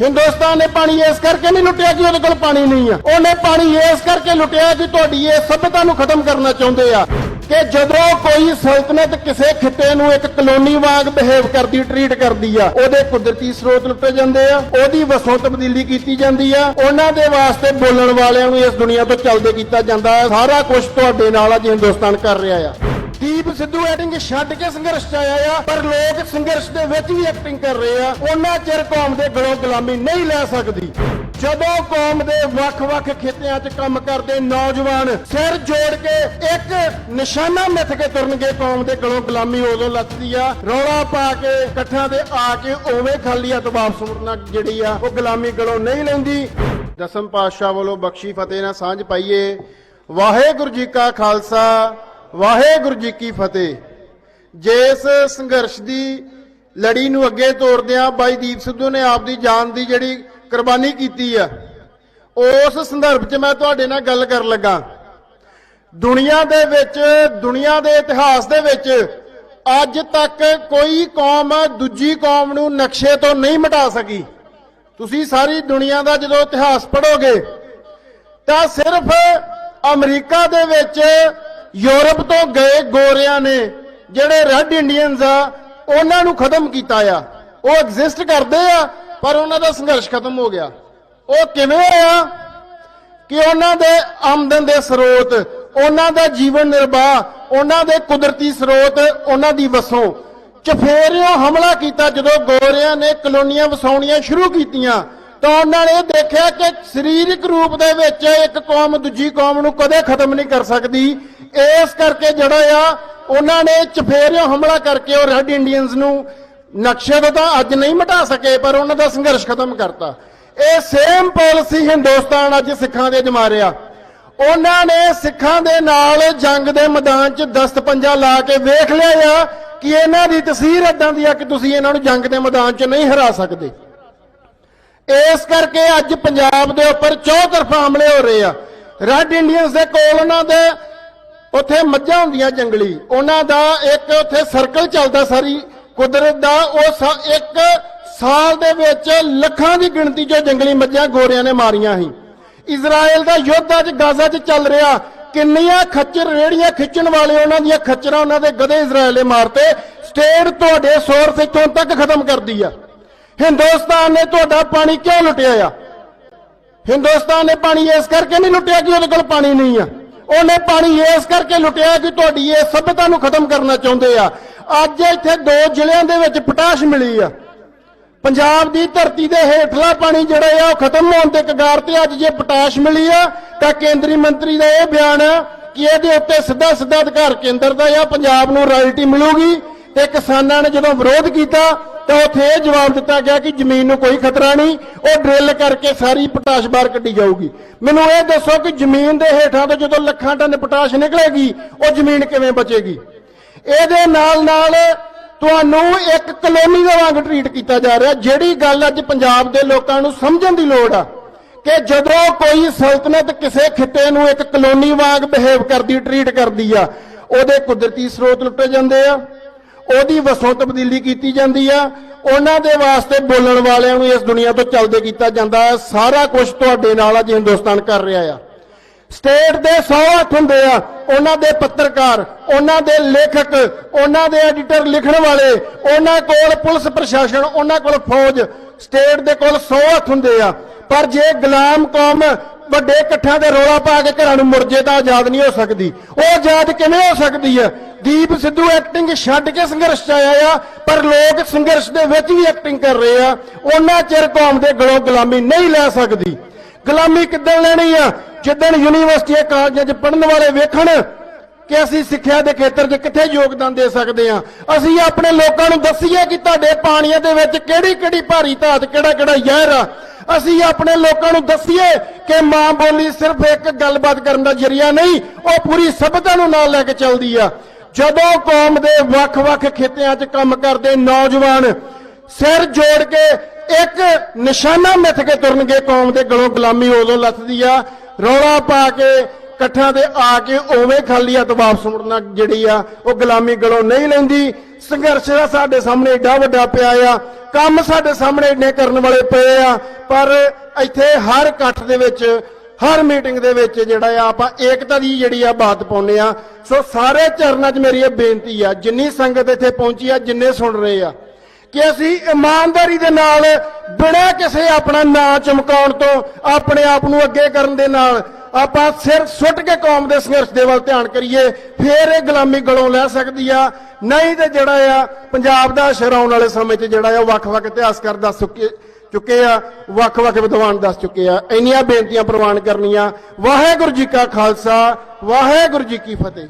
ਹਿੰਦੁਸਤਾਨ ਨੇ ਪਾਣੀ ਇਸ ਕਰਕੇ ਨਹੀਂ ਲੁੱਟਿਆ ਕਿ ਉਹਦੇ ਕੋਲ ਪਾਣੀ ਨਹੀਂ ਆ। ਉਹਨੇ ਪਾਣੀ ਇਸ ਕਰਕੇ ਲੁੱਟਿਆ ਕਿ ਤੁਹਾਡੀ ਇਹ ਸਭਿਅਤਾ ਨੂੰ ਖਤਮ ਕਰਨਾ ਚਾਹੁੰਦੇ ਆ। ਕਿ ਜਦੋਂ ਕੋਈ ਸਲਤਨਤ ਕਿਸੇ ਖਿੱਤੇ ਨੂੰ ਇੱਕ ਕਲੋਨੀ ਵਾਂਗ ਬਿਹੇਵ ਕਰਦੀ ਟਰੀਟ ਕਰਦੀ ਆ, ਉਹਦੇ ਕੁਦਰਤੀ ਸਰੋਤ ਲੁੱਟੇ ਜਾਂਦੇ ਆ, ਉਹਦੀ ਵਸੋਂ ਤਬਦੀਲੀ ਕੀਤੀ ਜਾਂਦੀ ਆ, ਉਹਨਾਂ ਦੇ ਵਾਸਤੇ ਬੋਲਣ ਵਾਲਿਆਂ ਨੂੰ ਇਸ ਦੁਨੀਆ ਤੋਂ ਚਲਦੇ ਕੀਤਾ ਜਾਂਦਾ ਹੈ ਸਾਰਾ ਕੁਝ ਤੁਹਾਡੇ ਨਾਲ ਅੱਜ ਹਿੰਦੁਸਤਾਨ ਕਰ ਰਿਹਾ ਆ। ਦੀਪ ਸਿੱਧੂ ਐਕਟਿੰਗ ਛੱਡ ਕੇ ਸੰਘਰਸ਼ ਚ ਆਇਆ ਆ, ਪਰ ਲੋਕ ਸੰਘਰਸ਼ ਦੇ ਵਿੱਚ ਵੀ ਐਕਟਿੰਗ ਕਰ ਰਹੇ ਆ, ਉਹਨਾਂ ਚਿਰ ਕੌਮ ਦੇ ਗਲੋਂ ਗੁਲਾਮੀ ਨਹੀਂ ਲੈ ਸਕਦੀ। ਜਦੋਂ ਕੌਮ ਦੇ ਵੱਖ-ਵੱਖ ਖੇਤਿਆਂ 'ਚ ਕੰਮ ਕਰਦੇ ਨੌਜਵਾਨ ਸਿਰ ਜੋੜ ਕੇ ਇੱਕ ਨਿਸ਼ਾਨਾ ਮਿੱਥ ਕੇ ਤੁਰਨਗੇ, ਕੌਮ ਦੇ ਗਲੋਂ ਗੁਲਾਮੀ ਉਦੋਂ ਲੱਥਦੀ ਆ, ਰੌਲਾ ਪਾ ਕੇ ਇਕੱਠਾਂ ਦੇ ਆ ਕੇ ਉਵੇਂ ਖਾਲੀ ਹੱਥ ਵਾਪਸ ਮੁੜਨਾ ਜਿਹੜੀ ਆ, ਉਹ ਗੁਲਾਮੀ ਗਲੋਂ ਨਹੀਂ ਲੈਂਦੀ। ਦਸਮ ਪਾਤਸ਼ਾਹ ਵੱਲੋਂ ਬਖਸ਼ੀ ਫਤਿਹ ਨਾਲ ਸਾਂਝ ਪਾਈਏ। ਵਾਹਿਗੁਰੂ ਜੀ ਕਾ ਖਾਲਸਾ ਵਾਹਿਗੁਰੂ ਜੀ ਕੀ ਫਤਿਹ। ਜਿਸ ਸੰਘਰਸ਼ ਦੀ ਲੜੀ ਨੂੰ ਅੱਗੇ ਤੋਰਦਿਆਂ ਬਾਈ ਦੀਪ ਸਿੱਧੂ ਨੇ ਆਪ ਦੀ ਜਾਨ ਦੀ ਜਿਹੜੀ ਕੁਰਬਾਨੀ ਕੀਤੀ ਆ, ਉਸ ਸੰਦਰਭ 'ਚ ਮੈਂ ਤੁਹਾਡੇ ਨਾਲ ਗੱਲ ਕਰਨ ਲੱਗਾ। ਦੁਨੀਆ ਦੇ ਵਿੱਚ, ਦੁਨੀਆ ਦੇ ਇਤਿਹਾਸ ਦੇ ਵਿੱਚ ਅੱਜ ਤੱਕ ਕੋਈ ਕੌਮ ਦੂਜੀ ਕੌਮ ਨੂੰ ਨਕਸ਼ੇ ਤੋਂ ਨਹੀਂ ਮਿਟਾ ਸਕੀ। ਤੁਸੀਂ ਸਾਰੀ ਦੁਨੀਆ ਦਾ ਜਦੋਂ ਇਤਿਹਾਸ ਪੜੋਗੇ ਤਾਂ ਸਿਰਫ ਅਮਰੀਕਾ ਦੇ ਵਿੱਚ ਯੂਰਪ ਤੋਂ ਗਏ ਗੋਰਿਆਂ ਨੇ, ਜਿਹੜੇ ਰੈੱਡ ਇੰਡੀਅਨਸ ਆ, ਉਹਨਾਂ ਨੂੰ ਖਤਮ ਕੀਤਾ ਆ। ਉਹ ਐਗਜ਼ਿਸਟ ਕਰਦੇ ਆ, ਪਰ ਉਹਨਾਂ ਦਾ ਸੰਘਰਸ਼ ਖਤਮ ਹੋ ਗਿਆ। ਉਹ ਕਿਵੇਂ ਹੋਇਆ? ਕਿ ਉਹਨਾਂ ਦੇ ਆਮਦਨ ਦੇ ਸਰੋਤ, ਉਹਨਾਂ ਦਾ ਜੀਵਨ ਨਿਰਵਾਹ, ਉਹਨਾਂ ਦੇ ਕੁਦਰਤੀ ਸਰੋਤ, ਉਹਨਾਂ ਦੀ ਵਸੋਂ। ਚਫੇਰਿਓ ਹਮਲਾ ਕੀਤਾ ਜਦੋਂ ਗੋਰਿਆਂ ਨੇ ਕਲੋਨੀਆਂ ਵਸਾਉਣੀਆਂ ਸ਼ੁਰੂ ਕੀਤੀਆਂ। ਤਾਂ ਉਹਨਾਂ ਨੇ ਦੇਖਿਆ ਕਿ ਸਰੀਰਕ ਰੂਪ ਦੇ ਵਿੱਚ ਇੱਕ ਕੌਮ ਦੂਜੀ ਕੌਮ ਨੂੰ ਕਦੇ ਖਤਮ ਨਹੀਂ ਕਰ ਸਕਦੀ। ਇਸ ਕਰਕੇ ਜਿਹੜਾ ਆ, ਉਹਨਾਂ ਨੇ ਚਫੇਰਿਓ ਹਮਲਾ ਕਰਕੇ ਉਹ ਰੈੱਡ ਇੰਡੀਅਨਸ ਨੂੰ ਨਕਸ਼ੇ ਤੋਂ ਤਾਂ ਅੱਜ ਨਹੀਂ ਮਿਟਾ ਸਕੇ, ਪਰ ਉਹਨਾਂ ਦਾ ਸੰਘਰਸ਼ ਖਤਮ ਕਰਤਾ। ਇਹ ਸੇਮ ਪਾਲਿਸੀ ਹਿੰਦੁਸਤਾਨ ਅੱਜ ਸਿੱਖਾਂ ਦੇ ਜਮਾ ਰਿਹਾ। ਉਹਨਾਂ ਨੇ ਸਿੱਖਾਂ ਦੇ ਨਾਲ ਜੰਗ ਦੇ ਮੈਦਾਨ 'ਚ ਦਸਤ ਪੰਜਾ ਲਾ ਕੇ ਵੇਖ ਲਿਆ ਕਿ ਇਹਨਾਂ ਦੀ ਤਸਵੀਰ ਇਦਾਂ ਦੀ ਆ ਕਿ ਤੁਸੀਂ ਇਹਨਾਂ ਨੂੰ ਜੰਗ ਦੇ ਮੈਦਾਨ 'ਚ ਨਹੀਂ ਹਰਾ ਸਕਦੇ। ਇਸ ਕਰਕੇ ਅੱਜ ਪੰਜਾਬ ਦੇ ਉੱਪਰ ਚੌ ਹਮਲੇ ਹੋ ਰਹੇ ਆ। ਰੈੱਡ ਇੰਡੀਅਨਸ ਦੇ ਕੋਲ ਉਹਨਾਂ ਦੇ ਉੱਥੇ ਮੱਝਾਂ ਹੁੰਦੀਆਂ ਜੰਗਲੀ। ਉਹਨਾਂ ਦਾ ਇੱਕ ਉੱਥੇ ਸਰਕਲ ਚੱਲਦਾ ਸਾਰੀ ਕੁਦਰਤ ਦਾ। ਉਹ ਇੱਕ ਸਾਲ ਦੇ ਵਿੱਚ ਲੱਖਾਂ ਦੀ ਗਿਣਤੀ 'ਚ ਜੰਗਲੀ ਮੱਝਾਂ ਗੋਰਿਆਂ ਨੇ ਮਾਰੀਆਂ ਸੀ। ਇਜ਼ਰਾਈਲ ਦਾ ਯੁੱਧ ਅੱਜ ਗਾਜ਼ਾ 'ਚ ਚੱਲ ਰਿਹਾ। ਕਿੰਨੀਆਂ ਖੱਚਰ, ਰੇੜੀਆਂ ਖਿੱਚਣ ਵਾਲੇ ਉਹਨਾਂ ਦੀਆਂ ਖੱਚਰਾਂ ਉਹਨਾਂ ਦੇ ਗਧੇ ਇਜ਼ਰਾਈਲ ਨੇ ਮਾਰਤੇ। ਸਟੇਟ ਤੁਹਾਡੇ ਸੋਰਸ ਇੱਥੋਂ ਤੱਕ ਖਤਮ ਕਰਦੀ ਆ। ਹਿੰਦੁਸਤਾਨ ਨੇ ਤੁਹਾਡਾ ਪਾਣੀ ਕਿਉਂ ਲੁੱਟਿਆ ਆ? ਹਿੰਦੁਸਤਾਨ ਨੇ ਪਾਣੀ ਇਸ ਕਰਕੇ ਨਹੀਂ ਲੁੱਟਿਆ ਕਿ ਉਹਦੇ ਕੋਲ ਪਾਣੀ ਨਹੀਂ ਆ। ਉਹਨੇ ਪਾਣੀ ਇਸ ਕਰਕੇ ਲੁੱਟਿਆ ਕਿ ਤੁਹਾਡੀ ਇਹ ਸਭਿਅਤਾ ਨੂੰ ਖਤਮ ਕਰਨਾ ਚਾਹੁੰਦੇ ਆ। ਅੱਜ ਇੱਥੇ ਦੋ ਜ਼ਿਲ੍ਹਿਆਂ ਦੇ ਵਿੱਚ ਪਟਾਸ਼ ਮਿਲੀ ਆ। ਪੰਜਾਬ ਦੀ ਧਰਤੀ ਦੇ ਹੇਠਲਾ ਪਾਣੀ ਜਿਹੜਾ ਆ, ਉਹ ਖਤਮ ਹੋਣ ਦੇ ਕਗਾਰ ਤੇ ਅੱਜ ਜੇ ਪਟਾਸ਼ ਮਿਲੀ ਆ, ਤਾਂ ਕੇਂਦਰੀ ਮੰਤਰੀ ਦਾ ਇਹ ਬਿਆਨ ਆ ਕਿ ਇਹਦੇ ਉੱਤੇ ਸਿੱਧਾ ਸਿੱਧਾ ਅਧਿਕਾਰ ਕੇਂਦਰ ਦਾ ਆ, ਪੰਜਾਬ ਨੂੰ ਰਾਇਲਟੀ ਮਿਲੂਗੀ ਤੇ ਕਿਸਾਨਾਂ ਨੇ ਜਦੋਂ ਵਿਰੋਧ ਕੀਤਾ ਤਾਂ ਉੱਥੇ ਇਹ ਜਵਾਬ ਦਿੱਤਾ ਗਿਆ ਕਿ ਜ਼ਮੀਨ ਨੂੰ ਕੋਈ ਖਤਰਾ ਨਹੀਂ, ਉਹ ਡਰਿੱਲ ਕਰਕੇ ਸਾਰੀ ਪਟਾਸ਼ ਬਾਹਰ ਕੱਢੀ ਜਾਊਗੀ। ਮੈਨੂੰ ਇਹ ਦੱਸੋ ਕਿ ਜ਼ਮੀਨ ਦੇ ਹੇਠਾਂ ਤੋਂ ਜਦੋਂ ਲੱਖਾਂ ਟਨ ਪਟਾਸ਼ ਨਿਕਲੇਗੀ, ਉਹ ਜ਼ਮੀਨ ਕਿਵੇਂ ਬਚੇਗੀ? ਇਹਦੇ ਨਾਲ ਨਾਲ ਤੁਹਾਨੂੰ ਇੱਕ ਕਲੋਨੀ ਦੇ ਵਾਂਗ ਟਰੀਟ ਕੀਤਾ ਜਾ ਰਿਹਾ, ਜਿਹੜੀ ਗੱਲ ਅੱਜ ਪੰਜਾਬ ਦੇ ਲੋਕਾਂ ਨੂੰ ਸਮਝਣ ਦੀ ਲੋੜ ਆ, ਕਿ ਜਦੋਂ ਕੋਈ ਸਲਤਨਤ ਕਿਸੇ ਖਿੱਤੇ ਨੂੰ ਇੱਕ ਕਲੋਨੀ ਵਾਂਗ ਬਿਹੇਵ ਕਰਦੀ ਟਰੀਟ ਕਰਦੀ ਆ, ਉਹਦੇ ਕੁਦਰਤੀ ਸਰੋਤ ਲੁੱਟੇ ਜਾਂਦੇ ਆ। ਉਹਦੀ ਵਸੋਂ ਤਬਦੀਲੀ ਕੀਤੀ ਜਾਂਦੀ ਆ। ਉਹਨਾਂ ਦੇ ਵਾਸਤੇ ਬੋਲਣ ਵਾਲਿਆਂ ਨੂੰ ਇਸ ਦੁਨੀਆ ਤੋਂ ਚੱਲਦੇ ਕੀਤਾ ਜਾਂਦਾ ਹੈ। ਸਾਰਾ ਕੁਝ ਤੁਹਾਡੇ ਨਾਲ ਅੱਜ ਹਿੰਦੁਸਤਾਨ ਕਰ ਰਿਹਾ ਆ। ਸਟੇਟ ਦੇ 100 ਹੱਥ ਹੁੰਦੇ ਆ। ਉਹਨਾਂ ਦੇ ਪੱਤਰਕਾਰ, ਉਹਨਾਂ ਦੇ ਲੇਖਕ, ਉਹਨਾਂ ਦੇ ਐਡੀਟਰ ਲਿਖਣ ਵਾਲੇ, ਉਹਨਾਂ ਕੋਲ ਪੁਲਿਸ ਪ੍ਰਸ਼ਾਸਨ, ਉਹਨਾਂ ਕੋਲ ਫੌਜ। ਸਟੇਟ ਦੇ ਕੋਲ 100 ਹੱਥ ਹੁੰਦੇ ਆ। ਪਰ ਜੇ ਗੁਲਾਮ ਕੌਮ ਵੱਡੇ ਇਕੱਠਿਆਂ ਦੇ ਰੋਲਾ ਪਾ ਕੇ ਘਰਾਂ ਨੂੰ ਮੁਰਜੇ ਤਾਂ ਆਜ਼ਾਦ ਨਹੀਂ ਹੋ ਸਕਦੀ। ਉਹ ਆਜ਼ਾਦ ਕਿਵੇਂ ਹੋ ਸਕਦੀ ਹੈ? ਦੀਪ ਸਿੱਧੂ ਐਕਟਿੰਗ ਛੱਡ ਕੇ ਸੰਘਰਸ਼ ਚ ਆਇਆ ਆ, ਪਰ ਲੋਕ ਸੰਘਰਸ਼ ਦੇ ਵਿੱਚ ਵੀ ਐਕਟਿੰਗ ਕਰ ਰਹੇ ਆ। ਉਹਨਾਂ ਚਿਰ ਕੌਮ ਦੇ ਗਲੋਂ ਗੁਲਾਮੀ ਨਹੀਂ ਲੈ ਸਕਦੀ। ਗੁਲਾਮੀ ਕਿੱਦਣ ਲੈਣੀ ਆ? ਜਿੱਦਣ ਯੂਨੀਵਰਸਿਟੀਆਂ ਕਾਲਜਾਂ 'ਚ ਪੜ੍ਹਨ ਵਾਲੇ ਵੇਖਣ ਕਿ ਅਸੀਂ ਸਿੱਖਿਆ ਦੇ ਖੇਤਰ 'ਚ ਕਿੱਥੇ ਯੋਗਦਾਨ ਦੇ ਸਕਦੇ ਆ। ਅਸੀਂ ਆਪਣੇ ਲੋਕਾਂ ਨੂੰ ਦੱਸੀਏ ਕਿ ਤੁਹਾਡੇ ਪਾਣੀਆਂ ਦੇ ਵਿੱਚ ਕਿਹੜੀ ਕਿਹੜੀ ਭਾਰੀ ਧਾਤ ਕਿਹੜਾ ਕਿਹੜਾ ਜ਼ਹਿਰ ਆ। ਅਸੀਂ ਆਪਣੇ ਲੋਕਾਂ ਨੂੰ ਦੱਸੀਏ ਕਿ ਮਾਂ ਬੋਲੀ ਸਿਰਫ ਇੱਕ ਗੱਲਬਾਤ ਕਰਨ ਦਾ ਜਰੀਆ ਨਹੀਂ, ਉਹ ਪੂਰੀ ਸਭਿਅਤਾ ਨੂੰ ਨਾਲ ਲੈ ਕੇ ਚੱਲਦੀ ਆ। ਜਦੋਂ ਕੌਮ ਦੇ ਵੱਖ-ਵੱਖ ਖੇਤਿਆਂ 'ਚ ਕੰਮ ਕਰਦੇ ਨੌਜਵਾਨ ਸਿਰ ਜੋੜ ਕੇ ਇੱਕ ਨਿਸ਼ਾਨਾ ਮਿੱਥ ਕੇ ਤੁਰਨਗੇ, ਕੌਮ ਦੇ ਗਲੋਂ ਗੁਲਾਮੀ ਉਦੋਂ ਲੱਥਦੀ ਆ। ਰੌਲਾ ਪਾ ਕੇ ਇਕੱਠਾਂ ਤੇ ਆ ਕੇ ਉਵੇਂ ਖਾਲੀ ਹੱਥ ਵਾਪਸ ਮੁੜਨਾ ਜਿਹੜੀ ਆ, ਉਹ ਗੁਲਾਮੀ ਗਲੋਂ ਨਹੀਂ ਲੈਂਦੀ। ਸੰਘਰਸ਼ ਦਾ ਸਾਡੇ ਸਾਹਮਣੇ ਏਡਾ ਵੱਡਾ ਪਿਆ ਆ। ਕੰਮ ਸਾਡੇ ਸਾਹਮਣੇ ਇੰਨੇ ਕਰਨ ਵਾਲੇ ਪਏ ਆ। ਪਰ ਇੱਥੇ ਹਰ ਇਕੱਠ ਦੇ ਵਿੱਚ, ਹਰ ਮੀਟਿੰਗ ਦੇ ਵਿੱਚ ਜਿਹੜਾ ਆ, ਆਪਾਂ ਏਕਤਾ ਦੀ ਜਿਹੜੀ ਆ ਬਾਤ ਪਾਉਂਦੇ ਆ। ਸੋ ਸਾਰੇ ਚਰਨਾਂ 'ਚ ਮੇਰੀ ਇਹ ਬੇਨਤੀ ਆ, ਜਿੰਨੀ ਸੰਗਤ ਇੱਥੇ ਪਹੁੰਚੀ ਆ, ਜਿੰਨੇ ਸੁਣ ਰਹੇ ਆ, ਕਿ ਅਸੀਂ ਇਮਾਨਦਾਰੀ ਦੇ ਨਾਲ ਬਿਨਾਂ ਕਿਸੇ ਆਪਣਾ ਨਾਂ ਚਮਕਾਉਣ ਤੋਂ ਆਪਣੇ ਆਪ ਨੂੰ ਅੱਗੇ ਕਰਨ ਦੇ ਨਾਲ ਆਪਾਂ ਸਿਰ ਸੁੱਟ ਕੇ ਕੌਮ ਦੇ ਸੰਘਰਸ਼ ਦੇ ਵੱਲ ਧਿਆਨ ਕਰੀਏ, ਫੇਰ ਇਹ ਗੁਲਾਮੀ ਗਲੋਂ ਲੈ ਸਕਦੀ ਆ। ਨਹੀਂ ਤੇ ਜਿਹੜਾ ਆ, ਪੰਜਾਬ ਦਾ ਅਸ਼ਰ ਆਉਣ ਵਾਲੇ ਸਮੇਂ 'ਚ ਜਿਹੜਾ ਆ ਵੱਖ-ਵੱਖ ਇਤਿਹਾਸਕਾਰ ਦੱਸ ਚੁੱਕੇ ਚੁੱਕੇ ਆ ਵੱਖ-ਵੱਖ ਵਿਦਵਾਨ ਦੱਸ ਚੁੱਕੇ ਆ। ਇੰਨੀਆਂ ਬੇਨਤੀਆਂ ਪ੍ਰਵਾਨ ਕਰਨੀਆਂ। ਵਾਹਿਗੁਰੂ ਜੀ ਕਾ ਖਾਲਸਾ, ਵਾਹਿਗੁਰੂ ਜੀ ਕੀ ਫਤਿਹ।